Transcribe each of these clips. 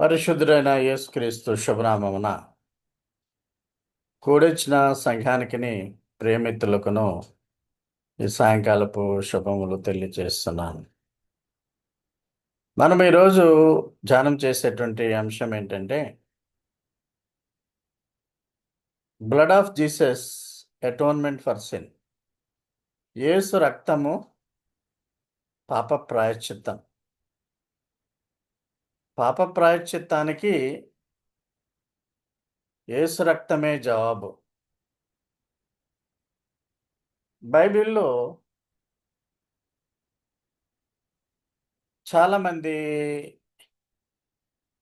పరిశుద్ధుడైన యేసుక్రీస్తు శుభనామమున కూడొచ్చిన సంఘానికిని ప్రేమితులకును ఈ సాయంకాలపు శుభములు తెలియజేస్తున్నాను. మనం ఈరోజు ధ్యానం చేసేటువంటి అంశం ఏంటంటే blood of Jesus atonement for sin Yesu రక్తము పాప ప్రాయశ్చిత్తం. పాప ప్రాయశ్చిత్తానికి ఏసు రక్తమే జవాబు. బైబిల్లో చాలామంది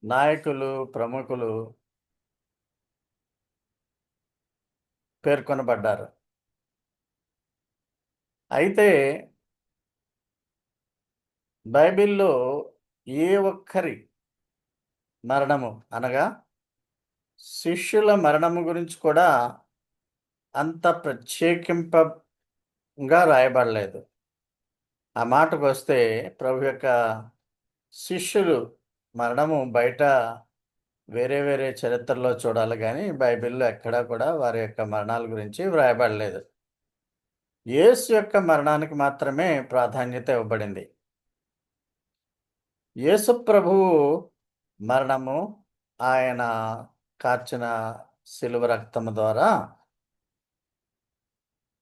నాయకులు ప్రముఖులు పేర్కొనబడ్డారు. అయితే బైబిల్లో ఏ ఒక్కరి మరణము అనగా శిష్యుల మరణము గురించి కూడా అంత ప్రత్యేకింపగా రాయబడలేదు. ఆ మాటకు వస్తే ప్రభు యొక్క శిష్యులు మరణము బయట వేరే వేరే చరిత్రలో చూడాలి కానీ బైబిల్లో ఎక్కడా కూడా వారి యొక్క మరణాల గురించి వ్రాయబడలేదు. యేసు యొక్క మరణానికి మాత్రమే ప్రాధాన్యత ఇవ్వబడింది. యేసు ప్రభువు మరణము ఆయన కార్చిన శిలువ రక్తము ద్వారా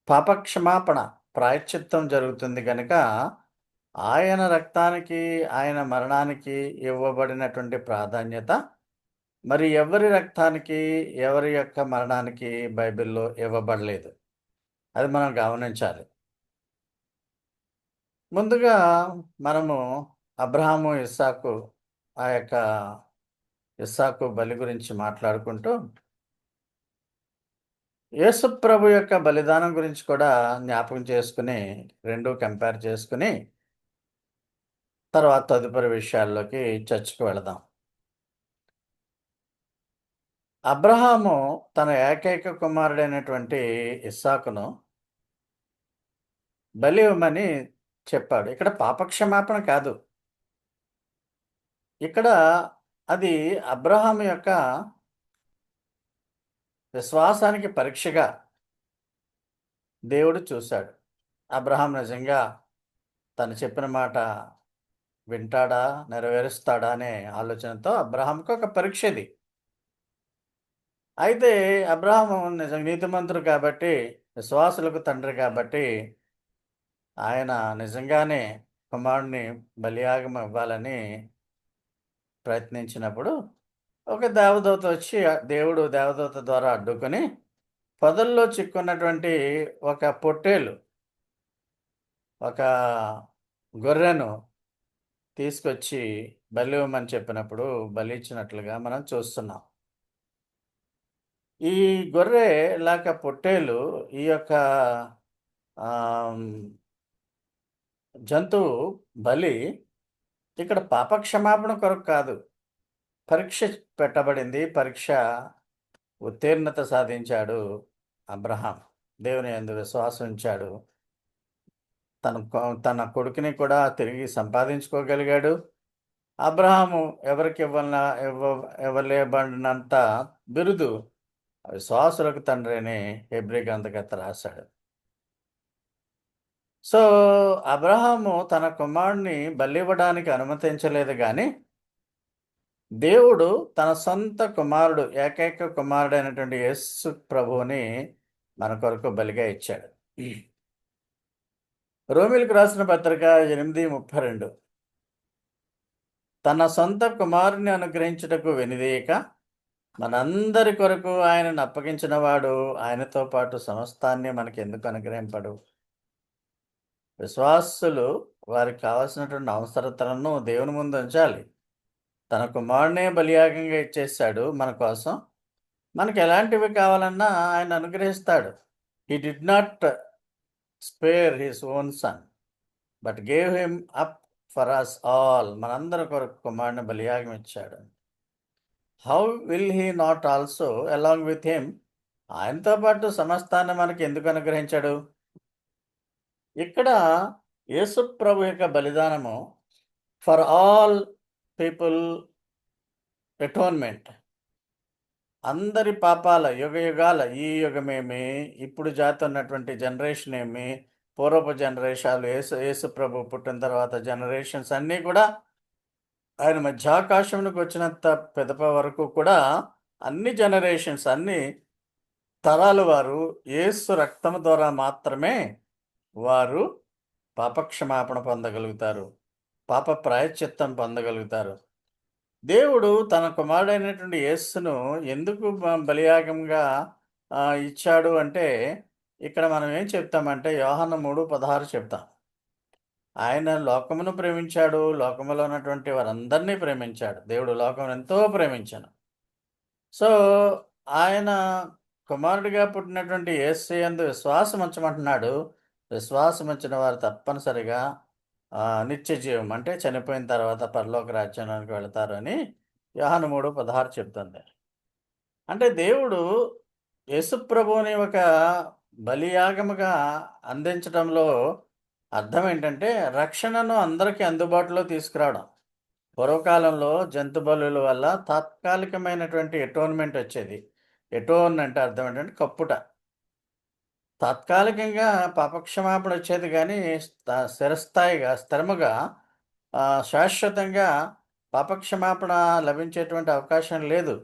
పాపక్షమాపణ ప్రాయశ్చిత్తం జరుగుతుంది కనుక ఆయన రక్తానికి ఆయన మరణానికి ఇవ్వబడినటువంటి ప్రాధాన్యత మరి ఎవరి రక్తానికి ఎవరి యొక్క మరణానికి బైబిల్లో ఇవ్వబడలేదు. అది మనం గమనించాలి. ముందుగా మనము అబ్రహాము ఇస్సాకు ఆ యొక్క ఇస్సాకు బలి గురించి మాట్లాడుకుంటూ యేసుప్రభు యొక్క బలిదానం గురించి కూడా జ్ఞాపకం చేసుకుని రెండు కంపేర్ చేసుకుని తర్వాత తదుపరి విషయాల్లోకి చర్చకు వెళదాం. అబ్రహాము తన ఏకైక కుమారుడైనటువంటి ఇస్సాకును బలి ఇవ్వమని చెప్పాడు. ఇక్కడ పాపక్షమాపణ కాదు. ఇక్కడ అది అబ్రహాం యొక్క విశ్వాసానికి పరీక్షగా దేవుడు చూశాడు. అబ్రహాం నిజంగా తను చెప్పిన మాట వింటాడా నెరవేరుస్తాడా అనే ఆలోచనతో అబ్రహాంకి ఒక పరీక్ష ఇది. అయితే అబ్రహాం నిజం నీతిమంతుడు కాబట్టి విశ్వాసులకు తండ్రి కాబట్టి ఆయన నిజంగానే కుమారుడిని బలియాగం ఇవ్వాలని ప్రయత్నించినప్పుడు ఒక దేవదూత వచ్చి దేవుడు దేవదూత ద్వారా అడ్డుకొని పొదల్లో చిక్కున్నటువంటి ఒక పొట్టేలు ఒక గొర్రెను తీసుకొచ్చి బలి ఇవ్వమని చెప్పినప్పుడు బలి ఇచ్చినట్లుగా మనం చూస్తున్నాం. ఈ గొర్రె లేక పొట్టేలు ఈ యొక్క జంతువు బలి ఇక్కడ పాపక్షమాపణ కొరకు కాదు. పరీక్ష పెట్టబడింది. పరీక్ష ఉత్తీర్ణత సాధించాడు అబ్రహాం. దేవుని ఎందు విశ్వాసం ఉంచాడు. తన తన కొడుకుని కూడా తిరిగి సంపాదించుకోగలిగాడు. అబ్రహాము ఎవరికి ఇవ్వన ఇవ్వ ఇవ్వలేబడినంత బిరుదు విశ్వాసులకు తండ్రిని హెబ్రి గ్రంథకర్త రాశాడు. సో అబ్రహాము తన కుమారుడిని బలివ్వడానికి అనుమతించలేదు కానీ దేవుడు తన సొంత కుమారుడు ఏకైక కుమారుడైనటువంటి యేసు ప్రభువుని మన కొరకు బలిగా ఇచ్చాడు. రోమిలకు రాసిన పత్రిక ఎనిమిది ముప్పై రెండు. తన సొంత కుమారుని అనుగ్రహించుటకు వెనిదీయక మనందరి కొరకు ఆయనను అప్పగించిన వాడు ఆయనతో పాటు సమస్తాన్ని మనకి ఎందుకు అనుగ్రహింపడు? విశ్వాసులు వారికి కావలసినటువంటి అవసరతలను దేవుని ముందు ఉంచాలి. తన కుమారునే బలియాగంగా ఇచ్చేసాడు మన కోసం. మనకు ఎలాంటివి కావాలన్నా ఆయన అనుగ్రహిస్తాడు. He did not spare his own son but gave him up for us all మనందరి కొరకు కుమారుని బలియాగం ఇచ్చాడు. How will he not also along with him ఆయనతో పాటు సమస్తాన్ని మనకి ఎందుకు అనుగ్రహించాడు? ఇక్కడ యేసుప్రభు యొక్క బలిదానము ఫర్ ఆల్ పీపుల్ ఎటోన్మెంట్. అందరి పాపాల యుగ యుగాల ఈ యుగమేమి ఇప్పుడు జాతి ఉన్నటువంటి జనరేషన్ ఏమి పూర్వపు జనరేషన్లు యేసు యేసు ప్రభు పుట్టిన తర్వాత జనరేషన్స్ అన్నీ కూడా ఆయన మధ్యాకాశంలోకి వచ్చినంత పెదప వరకు కూడా అన్ని జనరేషన్స్ అన్ని తరాల వారు యేసు రక్తం ద్వారా మాత్రమే వారు పాపక్షమాపణ పొందగలుగుతారు. పాప ప్రాయశ్చిత్తం పొందగలుగుతారు. దేవుడు తన కుమారుడైనటువంటి యేస్సును ఎందుకు బలియాగంగా ఇచ్చాడు అంటే ఇక్కడ మనం ఏం చెప్తామంటే యోహన మూడు పదహారు చెప్తాం. ఆయన లోకమును ప్రేమించాడు లోకములో ఉన్నటువంటి వారందరినీ ప్రేమించాడు. దేవుడు లోకం ఎంతో ప్రేమించాను సో ఆయన కుమారుడిగా పుట్టినటువంటి యేసు ఎందు విశ్వాసం ఉంచమంటున్నాడు. విశ్వాసం ఇచ్చిన వారు తప్పనిసరిగా నిత్య జీవం అంటే చనిపోయిన తర్వాత పరలోక రాజ్యానికి వెళతారు అని యోహాను మూడు పదహారు చెప్తుంది. అంటే దేవుడు యేసుప్రభుని ఒక బలియాగముగా అందించడంలో అర్థం ఏంటంటే రక్షణను అందరికీ అందుబాటులో తీసుకురావడం. పూర్వకాలంలో జంతు బలుల వల్ల తాత్కాలికమైనటువంటి ఎటోన్మెంట్ వచ్చేది. ఎటోన్ అంటే అర్థం ఏంటంటే కప్పుట. తాత్కాలికంగా పాపక్షమాపణ వచ్చేది కానీ స్థిరస్థాయిగా స్థిరముగా శాశ్వతంగా పాపక్షమాపణ లభించేటువంటి అవకాశం లేదు.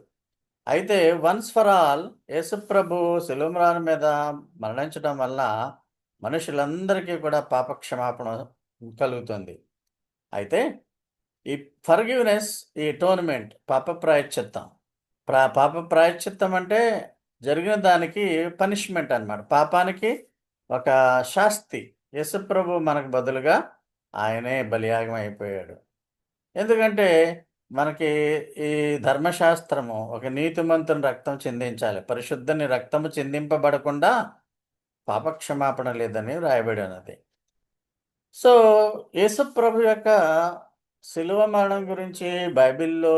అయితే వన్స్ ఫర్ ఆల్ యేసుప్రభు శిలుమరాల మీద మరణించడం వల్ల మనుషులందరికీ కూడా పాపక్షమాపణ కలుగుతుంది. అయితే ఈ ఫర్గివ్నెస్ ఈ టోర్నమెంట్ పాప ప్రాయశ్చిత్తం ప్రా పాప ప్రాయశ్చిత్తం అంటే జరిగిన దానికి పనిష్మెంట్ అన్నమాట. పాపానికి ఒక శాస్తి. యేసుప్రభు మనకు బదులుగా ఆయనే బలియాగం అయిపోయాడు. ఎందుకంటే మనకి ఈ ధర్మశాస్త్రము ఒక నీతిమంతుని రక్తం చిందించాలి. పరిశుద్ధని రక్తము చిందింపబడకుండా పాపక్షమాపణ లేదని రాయబడి ఉన్నది. సో యేసుప్రభు యొక్క శిలువ మరణం గురించి బైబిల్లో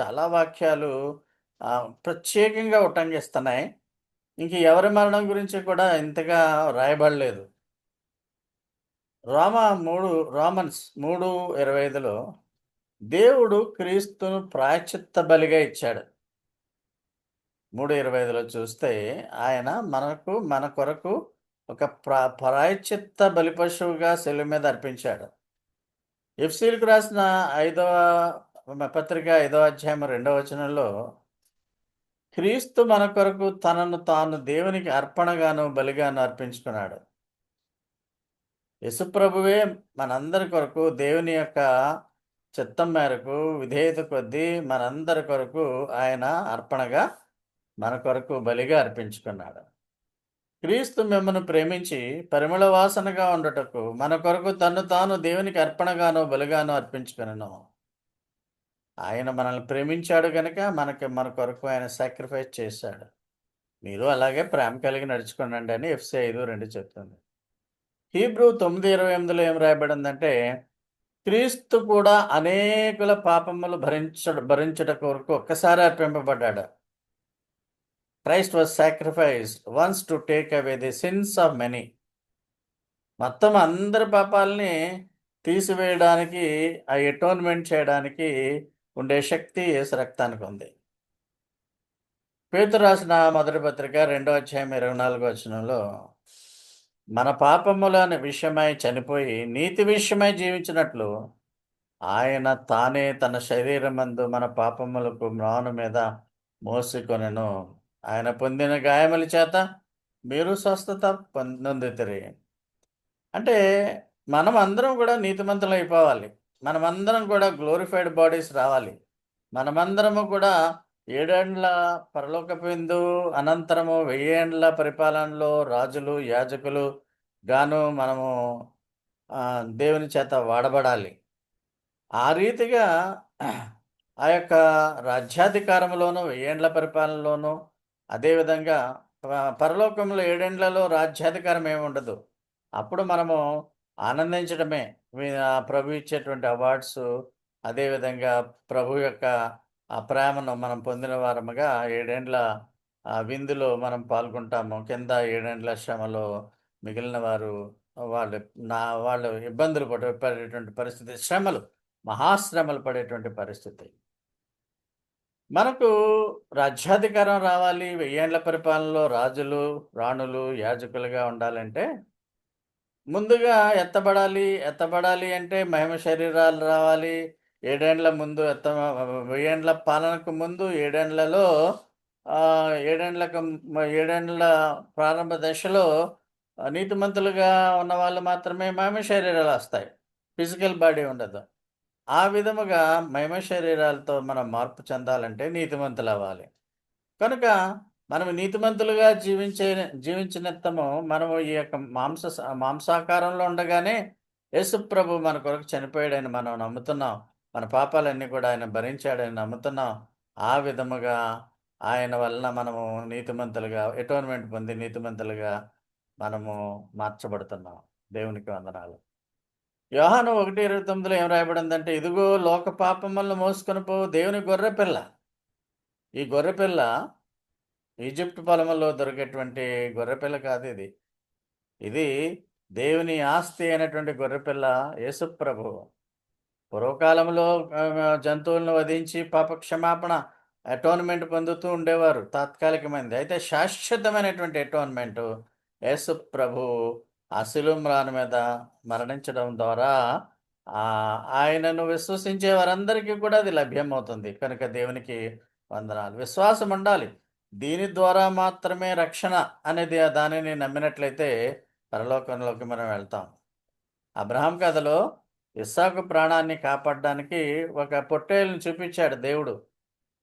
చాలా వాక్యాలు ప్రత్యేకంగా ఉటంకిస్తున్నాయి ఇంక ఎవరి మరణం గురించి కూడా ఇంతగా రాయబడలేదు. రోమ మూడు రోమన్స్ మూడు ఇరవై ఐదులో దేవుడు క్రీస్తును ప్రాయచిత్త బలిగా ఇచ్చాడు. మూడు ఇరవై ఐదులో చూస్తే ఆయన మనకు మన కొరకు ఒక ప్రా ప్రాయచిత్త బలిపశువుగా పశువుగా మీద అర్పించాడు. ఎఫ్సీలకు రాసిన ఐదవ పత్రిక ఐదవ అధ్యాయం రెండవ వచనంలో క్రీస్తు మన కొరకు తనను తాను దేవునికి అర్పణగాను బలిగాను అర్పించుకున్నాడు. యశుప్రభువే మనందరి కొరకు దేవుని యొక్క చిత్తం మేరకు విధేయత కొద్దీ మనందరి కొరకు ఆయన అర్పణగా మన కొరకు బలిగా అర్పించుకున్నాడు. క్రీస్తు మిమ్మల్ని ప్రేమించి పరిమళ వాసనగా ఉండటకు మన కొరకు తను తాను దేవునికి అర్పణగాను బలిగాను అర్పించుకున్నాను ఆయన మనల్ని ప్రేమించాడు కనుక మనకి మన కొరకు ఆయన సాక్రిఫైస్ చేశాడు. మీరు అలాగే ప్రేమ కలిగి నడుచుకోనండి అని ఎఫ్సి ఐదు రెండు చెప్తుంది. హీబ్రూ తొమ్మిది ఇరవై ఎనిమిదిలో ఏం రాయబడిందంటే క్రీస్తు కూడా అనేకుల పాపములు భరించ భరించుట కొరకు ఒక్కసారి అర్పింపబడ్డాడు. Christ was sacrifice once to take away the sins of many మొత్తం అందరి పాపాలని తీసివేయడానికి ఆ ఎటోన్మెంట్ చేయడానికి ఉండే శక్తి యేసు రక్తానికి ఉంది. పేతు రాసిన మొదటి పత్రిక రెండో అధ్యాయం ఇరవై నాలుగో వచనంలో మన పాపములని విషయమై చనిపోయి నీతి విషయమై జీవించినట్లు ఆయన తానే తన శరీరమందు మన పాపములకు మ్రాను మీద మోసుకొనెను. ఆయన పొందిన గాయముల చేత మీరు స్వస్థత పొందితిరి అంటే మనం అందరం కూడా నీతిమంతులు అయిపోవాలి మనమందరం కూడా గ్లోరిఫైడ్ బాడీస్ రావాలి. మనమందరము కూడా ఏడేండ్ల పరలోకపిందు అనంతరము వెయ్యేండ్ల పరిపాలనలో రాజులు యాజకులు గాను మనము దేవుని చేత వాడబడాలి. ఆ రీతిగా ఆ యొక్క రాజ్యాధికారంలోను వెయ్యేండ్ల పరిపాలనలోను అదేవిధంగా పరలోకంలో ఏడేండ్లలో రాజ్యాధికారం ఏమి ఉండదు అప్పుడు మనము ఆనందించడమే. ప్రభు ఇచ్చేటువంటి అవార్డ్స్ అదేవిధంగా ప్రభు యొక్క ఆ ప్రేమను మనం పొందిన వారముగా ఏడేండ్ల విందులో మనం పాల్గొంటాము. కింద ఏడేండ్ల శ్రమలో మిగిలిన వారు వాళ్ళు నా వాళ్ళు ఇబ్బందులు పడ పడేటువంటి పరిస్థితి శ్రమలు మహాశ్రమలు పడేటువంటి పరిస్థితి. మనకు రాజ్యాధికారం రావాలి వెయ్యేండ్ల పరిపాలనలో రాజులు రాణులు యాజకులుగా ఉండాలంటే ముందుగా ఎత్తబడాలి ఎత్తబడాలి అంటే మహిమ శరీరాలు రావాలి. ఏడేండ్ల ముందు ఎత్త ఏడేండ్ల పాలనకు ముందు ఏడేండ్లలో ఏడేండ్లకు ఏడేండ్ల ప్రారంభ దశలో నీతిమంతులుగా ఉన్న వాళ్ళు మాత్రమే మహిమ శరీరాలు వస్తాయి ఫిజికల్ బాడీ ఉండదు. ఆ విధముగా మహిమ శరీరాలతో మనం మార్పు చెందాలంటే నీతిమంతులు అవ్వాలి. కనుక మనం నీతిమంతులుగా జీవించే జీవించినంతము మనము ఈ యొక్క మాంస మాంసాకారంలో ఉండగానే యేసు ప్రభు మన కొరకు చనిపోయాడని మనం నమ్ముతున్నాం. మన పాపాలన్నీ కూడా ఆయన భరించాడని నమ్ముతున్నాం. ఆ విధముగా ఆయన వలన మనము నీతిమంతులుగా ఎటోన్మెంట్ పొంది నీతిమంతులుగా మనము మార్చబడుతున్నాం. దేవునికి వందనాలు. యోహాను ఒకటి ఇరవై తొమ్మిదిలో ఏం రాయబడిందంటే ఇదిగో లోక పాపములను మోసుకొని పో దేవుని గొర్రెపిల్ల. ఈ గొర్రె పిల్ల ఈజిప్ట్ పొలంలో దొరికేటువంటి గొర్రెపిల్ల కాదు ఇది. ఇది దేవుని ఆస్తి అయినటువంటి గొర్రెపిల్ల యేసుప్రభు పూర్వకాలంలో జంతువులను వధించి పాప క్షమాపణ అటోన్మెంట్ పొందుతూ ఉండేవారు తాత్కాలికమైనది. అయితే శాశ్వతమైనటువంటి అటోన్మెంట్ యేసు ప్రభు అశిలుమ్రాన్ మీద మరణించడం ద్వారా ఆయనను విశ్వసించే వారందరికీ కూడా అది లభ్యమవుతుంది. కనుక దేవునికి వందనాలు. విశ్వాసం ఉండాలి. దీని ద్వారా మాత్రమే రక్షణ అనేది ఆ దానిని నమ్మినట్లయితే పరలోకంలోకి మనం వెళ్తాం. అబ్రహాం కథలో ఇస్సాకు ప్రాణాన్ని కాపాడడానికి ఒక పొట్టేలుని చూపించాడు దేవుడు.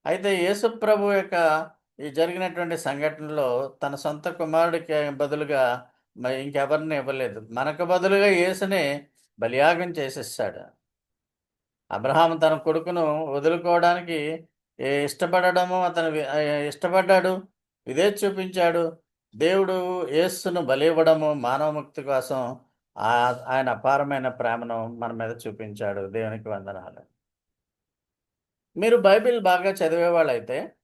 అయితే యేసు ప్రభు యొక్క ఈ జరిగినటువంటి సంఘటనలో తన సొంత కుమారుడికి బదులుగా ఇంకెవరిని ఇవ్వలేదు. మనకు బదులుగా యేసునే బలియాగం చేసేసాడు అబ్రహాం తన కొడుకును వదులుకోవడానికి ఏ ఇష్టపడడము అతను ఇష్టపడ్డాడు ఇదే చూపించాడు. దేవుడు యేస్సును బలి ఇవ్వడము మానవ ముక్తి కోసం ఆ- ఆయన అపారమైన ప్రేమను మన మీద చూపించాడు. దేవునికి వందనాలు. మీరు బైబిల్ బాగా చదివే వాళ్ళైతే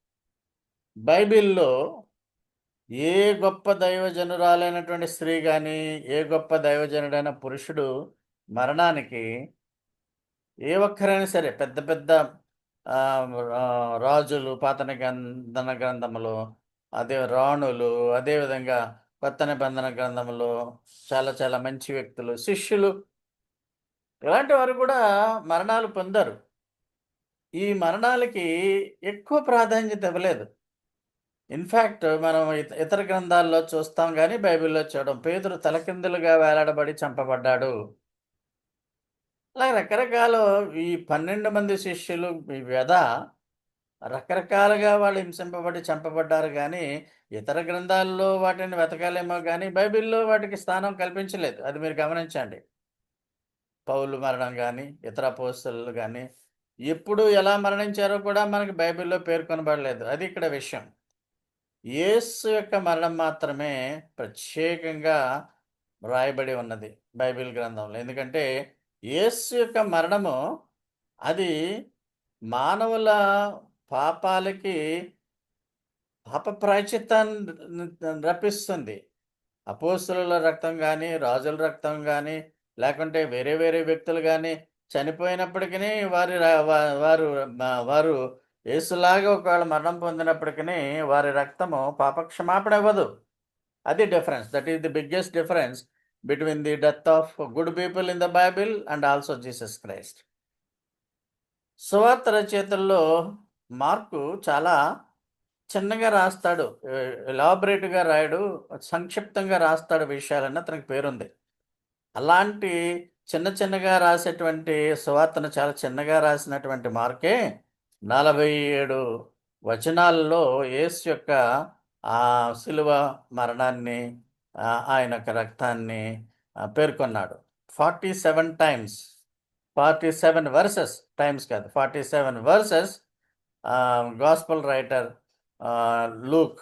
బైబిల్లో ఏ గొప్ప దైవజనురాలైనటువంటి స్త్రీ కానీ ఏ గొప్ప దైవజనుడైన పురుషుడు మరణానికి ఏ ఒక్కరైనా సరే పెద్ద పెద్ద రాజులు పాత నిబంధన గ్రంథములు అదే రాణులు అదేవిధంగా కొత్త నిబంధన గ్రంథములు చాలా చాలా మంచి వ్యక్తులు శిష్యులు. ఇలాంటి వారు కూడా మరణాలు పొందారు. ఈ మరణాలకి ఎక్కువ ప్రాధాన్యత ఇవ్వలేదు. ఇన్ఫ్యాక్ట్ మనం ఇత- ఇతర గ్రంథాల్లో చూస్తాం కానీ బైబిల్లో చూడడం పేదరు తలకిందులుగా వేలాడబడి చంపబడ్డాడు. అలా రకరకాల ఈ పన్నెండు మంది శిష్యులు ఈ వ్యధ రకరకాలుగా వాళ్ళు హింసింపబడి చంపబడ్డారు కానీ ఇతర గ్రంథాల్లో వాటిని వెతకాలేమో కానీ బైబిల్లో వాటికి స్థానం కల్పించలేదు. అది మీరు గమనించండి. పౌలు మరణం కానీ ఇతర పోస్తులు కానీ ఎప్పుడు ఎలా మరణించారో కూడా మనకి బైబిల్లో పేర్కొనబడలేదు. అది ఇక్కడ విషయం. యేసు యొక్క మరణం మాత్రమే ప్రత్యేకంగా వ్రాయబడి ఉన్నది బైబిల్ గ్రంథంలో. ఎందుకంటే యేసు యొక్క మరణము అది మానవుల పాపాలకి పాప ప్రాచిత్తాన్ని రప్పిస్తుంది. అపోస్తుల రక్తం కానీ రాజుల రక్తం కానీ లేకుంటే వేరే వేరే వ్యక్తులు కానీ చనిపోయినప్పటికీ వారి వారు వారు యేసులాగా ఒకవేళ మరణం పొందినప్పటికీ వారి రక్తము పాపక్షమాపణ ఇవ్వదు అది difference. That is the biggest difference. Between the death of good people in the Bible and also Jesus Christ సువార్త రచయితల్లో మార్కు చాలా చిన్నగా రాస్తాడు ఎలాబరేట్గా రాయడు సంక్షిప్తంగా రాస్తాడు విషయాలన్న అతనికి పేరుంది. అలాంటి చిన్న చిన్నగా రాసేటువంటి సువార్తను చాలా చిన్నగా రాసినటువంటి మార్కే నలభై ఏడు వచనాల్లో యేసు యొక్క ఆ శిలువ మరణాన్ని ఆయన యొక్క రక్తాన్ని పేర్కొన్నాడు. Forty seven times. Forty seven verses times కాదు forty seven verses gospel writer Luke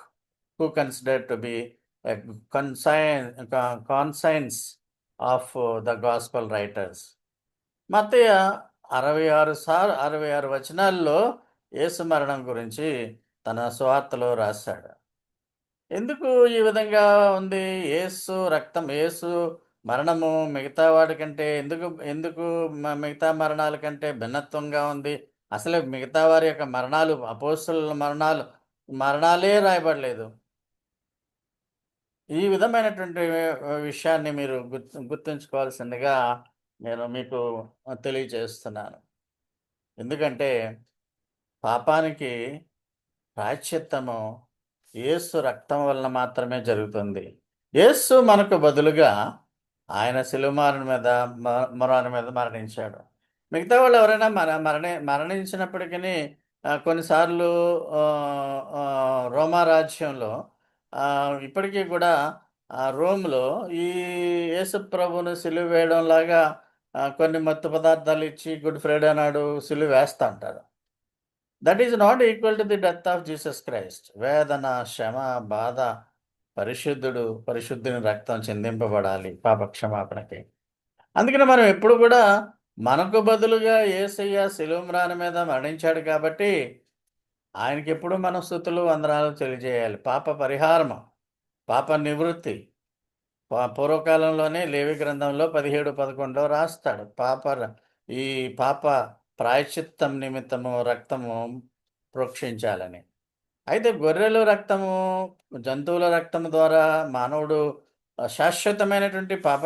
who consider to be consign conscience of the gospel writers. Mattayya అరవై ఆరు సార్ అరవై ఆరు వచనాల్లో యేసు మరణం గురించి తన స్వార్తలో రాశాడు. ఎందుకు ఈ విధంగా ఉంది? ఏసు రక్తం ఏసు మరణము మిగతా వాడి కంటే ఎందుకు ఎందుకు మిగతా మరణాల కంటే భిన్నత్వంగా ఉంది? అసలు మిగతా వారి యొక్క మరణాలు అపోస్తుల మరణాలు మరణాలే రాయబడలేదు. ఈ విధమైనటువంటి విషయాన్ని మీరు గుర్తు గుర్తుంచుకోవాల్సిందిగా నేను మీకు తెలియజేస్తున్నాను. ఎందుకంటే పాపానికి ప్రాశ్చిత్తము యేసు రక్తం వలన మాత్రమే జరుగుతుంది. యేసు మనకు బదులుగా ఆయన శిలుమారణ మీద మరణి మీద మరణించాడు. మిగతా వాళ్ళు ఎవరైనా మర మరణి మరణించినప్పటికీ కొన్నిసార్లు రోమా రాజ్యంలో ఇప్పటికీ కూడా రోమ్లో ఈ యేసు ప్రభును సిలువ వేయడం లాగా కొన్ని మత్తు పదార్థాలు ఇచ్చి గుడ్ ఫ్రైడే నాడు సిలువ వేస్తా అంటారు that is not equal to the death of Jesus Christ వేదన శ్రమ బాధ పరిశుద్ధుడు పరిశుద్ధుని రక్తం చెందింపబడాలి పాప క్షమాపణకి అందుకని మనం ఎప్పుడు కూడా మనకు బదులుగా ఏసయ్య శిలుమ్రాని మీద మరణించాడు కాబట్టి ఆయనకి ఎప్పుడు మనం స్థుతులు వందనాలు తెలియజేయాలి. పాప పరిహారం పాప నివృత్తి. పూర్వకాలంలోనే లేవి గ్రంథంలో పదిహేడు పదకొండులో రాస్తాడు. పాప ఈ పాప ప్రాయశ్చిత్తం నిమిత్తము రక్తము ప్రోక్షించాలని. అయితే గొర్రెలు రక్తము జంతువుల రక్తము ద్వారా మానవుడు శాశ్వతమైనటువంటి పాప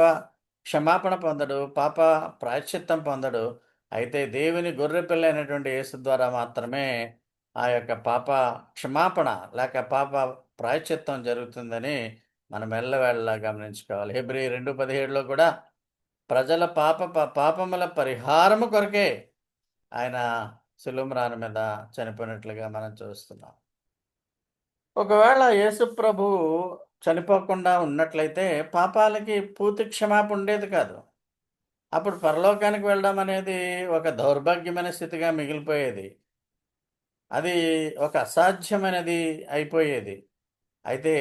క్షమాపణ పొందడు పాప ప్రాయశ్చిత్తం పొందడు. అయితే దేవుని గొర్రె పిల్ల అయినటువంటి యేసు ద్వారా మాత్రమే ఆ యొక్క పాప క్షమాపణ లేక పాప ప్రాయశ్చిత్తం జరుగుతుందని మనం ఎల్లవేళలా గమనించుకోవాలి. హెబ్రి రెండు పదిహేడులో కూడా ప్రజల పాప పాపముల పరిహారము కొరకే ఆయన సులుమ్రాను మీద చనిపోయినట్లుగా మనం చూస్తున్నాం. ఒకవేళ యేసు ప్రభు చనిపోకుండా ఉన్నట్లయితే పాపాలకి పూర్తి క్షమాపణ ఉండేది కాదు. అప్పుడు పరలోకానికి వెళ్ళడం అనేది ఒక దౌర్భాగ్యమైన స్థితిగా మిగిలిపోయేది. అది ఒక అసాధ్యమైనది అయిపోయేది. అయితే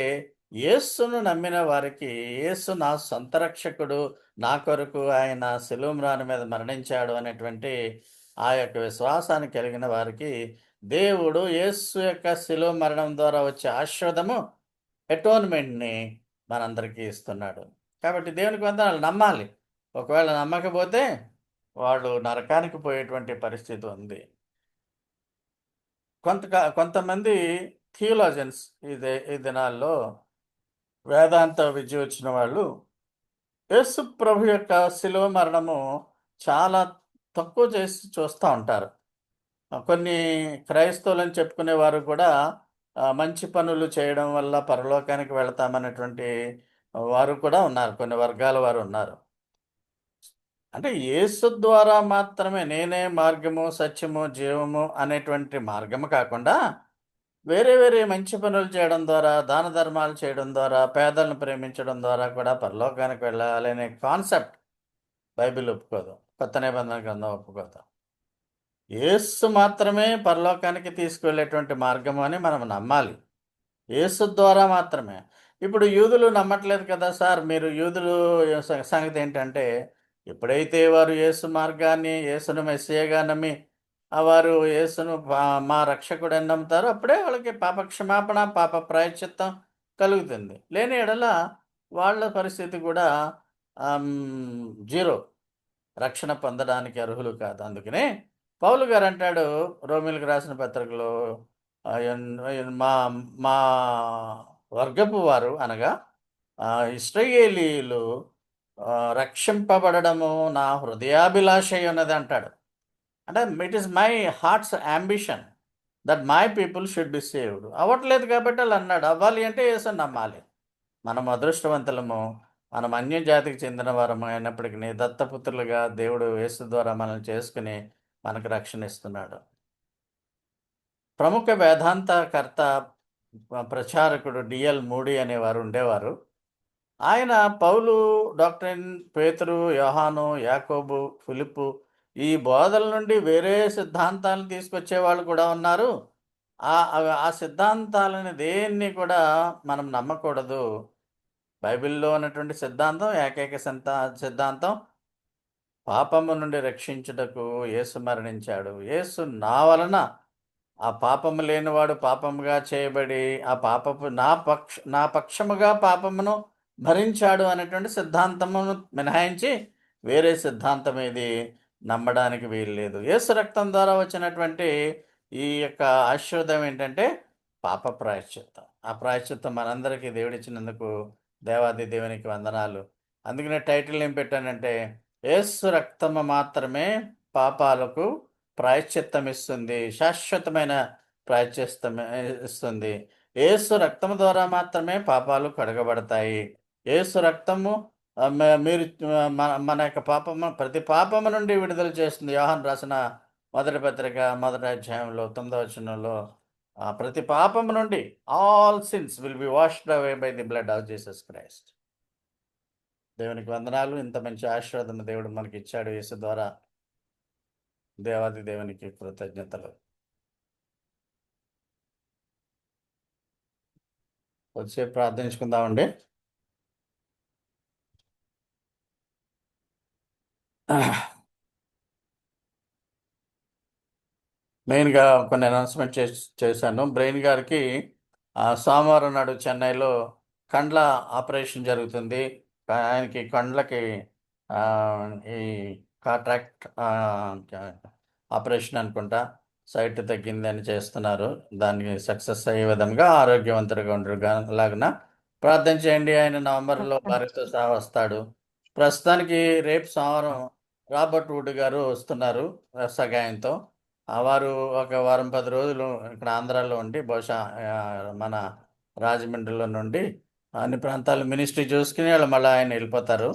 యేస్సును నమ్మిన వారికి యేసు నా సొంత రక్షకుడు నా కొరకు ఆయన సెలూమ్రాను మీద మరణించాడు అనేటువంటి ఆ యొక్క విశ్వాసాన్ని కలిగిన వారికి దేవుడు యేసు యొక్క శిలువ మరణం ద్వారా వచ్చే ఆశ్వదము అటోన్మెంట్ని మనందరికీ ఇస్తున్నాడు. కాబట్టి దేవునికి వందనాలు. నమ్మాలి. ఒకవేళ నమ్మకపోతే వాడు నరకానికి పోయేటువంటి పరిస్థితి ఉంది. కొంత కొంతమంది థియోలాజన్స్ ఇదే ఈ దినాల్లో వేదాంత విద్య వచ్చిన వాళ్ళు యేసు ప్రభు యొక్క శిలువ మరణము చాలా తక్కువ చేసి చూస్తూ ఉంటారు. కొన్ని క్రైస్తవులని చెప్పుకునే వారు కూడా మంచి పనులు చేయడం వల్ల పరలోకానికి వెళతామనేటువంటి వారు కూడా ఉన్నారు. కొన్ని వర్గాల వారు ఉన్నారు. అంటే యేసు ద్వారా మాత్రమే నేనే మార్గము సత్యము జీవము అనేటువంటి మార్గము కాకుండా వేరే వేరే మంచి పనులు చేయడం ద్వారా దాన ధర్మాలు చేయడం ద్వారా పేదలను ప్రేమించడం ద్వారా కూడా పరలోకానికి వెళ్ళాలనే కాన్సెప్ట్ బైబిల్ ఒప్పుకోదు కొత్త నిబంధన గ్రంథం ఒప్పుకోదు. యేసు మాత్రమే పరలోకానికి తీసుకువెళ్ళేటువంటి మార్గం అని మనం నమ్మాలి. యేసు ద్వారా మాత్రమే. ఇప్పుడు యూదులు నమ్మట్లేదు కదా సార్ మీరు యూదులు సంగతి ఏంటంటే ఎప్పుడైతే వారు యేసు మార్గాన్ని యేసును మెస్సేయగా నమ్మి వారు యేసును మా రక్షకుడు నమ్ముతారో అప్పుడే వాళ్ళకి పాప క్షమాపణ పాప ప్రాయశ్చిత్తం కలుగుతుంది. లేని ఎడల వాళ్ళ పరిస్థితి కూడా జీరో. రక్షణ పొందడానికి అర్హులు కాదు. అందుకనే పౌలు గారు అంటాడు రోమిలకు రాసిన పత్రికలో మా మా వర్గపు వారు అనగా ఇస్రయేలీలు రక్షింపబడము రక్షింపబడడము నా హృదయాభిలాష ఉన్నది అంటాడు. అంటే it is my heart's ambition that my people should be saved అవ్వట్లేదు కాబట్టి వాళ్ళు అన్నాడు అవ్వాలి అంటే ఏసో నమ్మాలి. మనం అదృష్టవంతులము మనం అన్యం జాతికి చెందిన వారము అయినప్పటికీ దత్తపుత్రులుగా దేవుడు యేసు ద్వారా మనల్ని చేసుకుని మనకు రక్షణ ఇస్తున్నాడు. ప్రముఖ వేదాంతకర్త ప్రచారకుడు డిఎల్ మూడి అనేవారు ఉండేవారు. ఆయన పౌలు డాక్టర్ పేతురు యోహాను యాకోబు ఫిలిప్పు ఈ బోధల నుండి వేరే సిద్ధాంతాలను తీసుకొచ్చే వాళ్ళు కూడా ఉన్నారు. ఆ ఆ సిద్ధాంతాలని దేన్ని కూడా మనం నమ్మకూడదు. బైబిల్లో ఉన్నటువంటి సిద్ధాంతం ఏకైక సిద్ధా సిద్ధాంతం పాపము నుండి రక్షించుటకు యేసు మరణించాడు. యేసు నా వలన ఆ పాపము లేనివాడు పాపముగా చేయబడి ఆ పాపపు నా పక్ష నా పక్షముగా పాపమును భరించాడు అనేటువంటి సిద్ధాంతమును మినహాయించి వేరే సిద్ధాంతం ఇది నమ్మడానికి వీలు లేదు యేసు రక్తం ద్వారా వచ్చినటువంటి ఈ యొక్క ఆశీర్వాదం ఏంటంటే పాప ప్రాయశ్చిత్తం. ఆ ప్రాయశ్చిత్తం మనందరికీ దేవుడిచ్చినందుకు దేవాది దేవునికి వందనాలు. అందుకనే టైటిల్ ఏం పెట్టానంటే ఏసు రక్తము మాత్రమే పాపాలకు ప్రాయశ్చిత్తం ఇస్తుంది శాశ్వతమైన ప్రాయశ్చిత్తం ఇస్తుంది ఏసు రక్తము ద్వారా మాత్రమే పాపాలు కడగబడతాయి. ఏసు రక్తము మీరు మన మన యొక్క పాపము ప్రతి పాపము నుండి విడుదల చేస్తుంది. యోహన్ రాసిన మొదటి పత్రిక మొదటి అధ్యాయంలో తొమ్మిదవ వచనంలో ప్రతి పాపం నుండి all sins will be washed away by the blood of Jesus Christ దేవునికి వందనాలు. ఇంత మంచి ఆశీర్వాదం దేవుడు మనకి ఇచ్చాడు యేసు ద్వారా. దేవాది దేవునికి కృతజ్ఞతలు. వచ్చే ప్రార్థించుకుందామండి మెయిన్గా కొన్ని అనౌన్స్మెంట్ చేసి చేశాను. బ్రెయిన్ గారికి సోమవారం నాడు చెన్నైలో కండ్ల ఆపరేషన్ జరుగుతుంది. ఆయనకి కండ్లకి ఈ కాంట్రాక్ట్ ఆపరేషన్ అనుకుంటా సైట్ తగ్గిందని చేస్తున్నారు. దానికి సక్సెస్ అయ్యే విధంగా ఆరోగ్యవంతుడిగా ఉండరు లాగున ప్రార్థన చేయండి. ఆయన నవంబర్లో భార్యతో సహా వస్తాడు. ప్రస్తుతానికి రేపు సోమవారం రాబర్ట్ వుడ్ గారు వస్తున్నారు సగాయంతో. వారు ఒక వారం పది రోజులు ఇక్కడ ఆంధ్రాలో ఉండి బహుశా మన రాజమండ్రిలో నుండి అన్ని ప్రాంతాలు మినిస్ట్రీ చూసుకుని వాళ్ళు మళ్ళీ ఆయన వెళ్ళిపోతారు.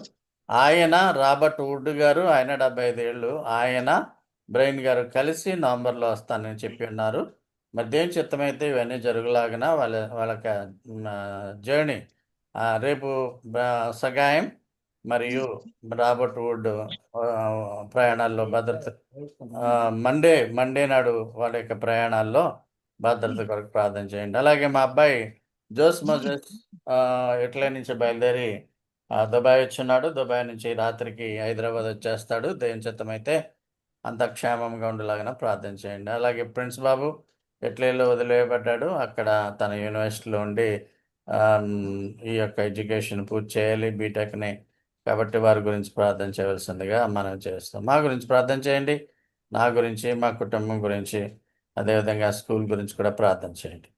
ఆయన రాబర్ట్ వుడ్ గారు ఆయన డెబ్బై ఐదు ఏళ్ళు ఆయన బ్రెయిన్ గారు కలిసి నవంబర్లో వస్తానని చెప్పి ఉన్నారు. మరి దేని చిత్తమైతే ఇవన్నీ జరుగులాగిన వాళ్ళ వాళ్ళకి జర్నీ రేపు సగాయం మరియు రాబర్ట్ వుడ్ ప్రయాణాల్లో భద్రత మండే మండే నాడు వాళ్ళ యొక్క ప్రయాణాల్లో భద్రత కొరకు ప్రార్థన చేయండి. అలాగే మా అబ్బాయి జోస్ మోజెస్ ఆ, ఇటలీ నుంచి బయలుదేరి దుబాయ్ వచ్చున్నాడు దుబాయ్ నుంచి రాత్రికి హైదరాబాద్ వచ్చేస్తాడు. దేవుని చిత్తమైతే అంత క్షేమంగా ఉండేలాగా ప్రార్థన చేయండి. అలాగే ప్రిన్స్ బాబు ఇటలీలో వదిలేయబడ్డాడు. అక్కడ తన యూనివర్సిటీలో ఉండి ఈ యొక్క ఎడ్యుకేషన్ పూర్తి చేయాలి. బీటెక్ని కాబట్టి వారి గురించి ప్రార్థన చేయవలసిందిగా మనం చేస్తాం. మా గురించి ప్రార్థన చేయండి. నా గురించి మా కుటుంబం గురించి అదేవిధంగా స్కూల్ గురించి కూడా ప్రార్థన చేయండి.